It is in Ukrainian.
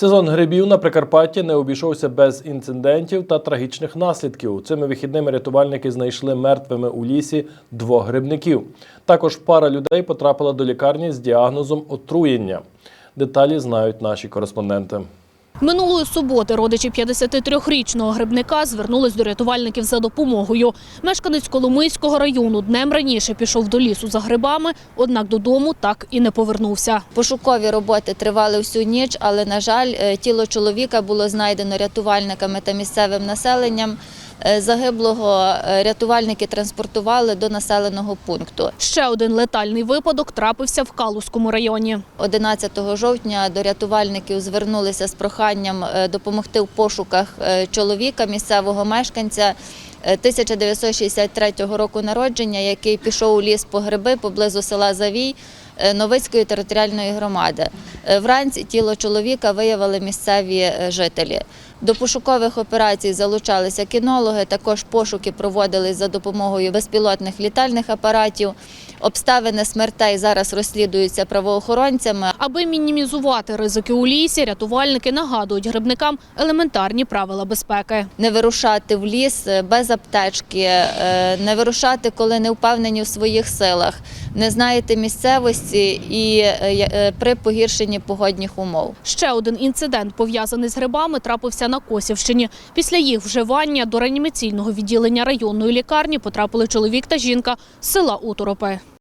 Сезон грибів на Прикарпатті не обійшовся без інцидентів та трагічних наслідків. Цими вихідними рятувальники знайшли мертвими у лісі двох грибників. Також пара людей потрапила до лікарні з діагнозом отруєння. Деталі знають наші кореспонденти. Минулої суботи родичі 53-річного грибника звернулись до рятувальників за допомогою. Мешканець Коломийського району днем раніше пішов до лісу за грибами, однак додому так і не повернувся. Пошукові роботи тривали всю ніч, але, на жаль, е, тіло чоловіка було знайдено рятувальниками та місцевим населенням. Е, Загиблого е, рятувальники транспортували до населеного пункту. Ще один летальний випадок трапився в Калузькому районі. 11 жовтня до рятувальників звернулися з проханням е, допомогти в пошуках чоловіка, місцевого мешканця 1963 року народження, який пішов у ліс по гриби поблизу села Завій е, Новицької територіальної громади. Е, Вранці тіло чоловіка виявили місцеві е, жителі. До пошукових операцій залучалися кінологи, також пошуки проводились за допомогою безпілотних літальних апаратів. Обставини смертей зараз розслідуються правоохоронцями. Аби мінімізувати ризики у лісі, рятувальники нагадують грибникам елементарні правила безпеки. не вирушати в ліс е, без аптечки, е, не вирушати, коли не впевнені в своїх силах, не знаєте місцевості і е, при погіршенні погодних умов. Ще один інцидент, пов'язаний з грибами, трапився на Косівщині. Після їх вживання до реанімаційного відділення районної лікарні потрапили чоловік та жінка з села Уторопи.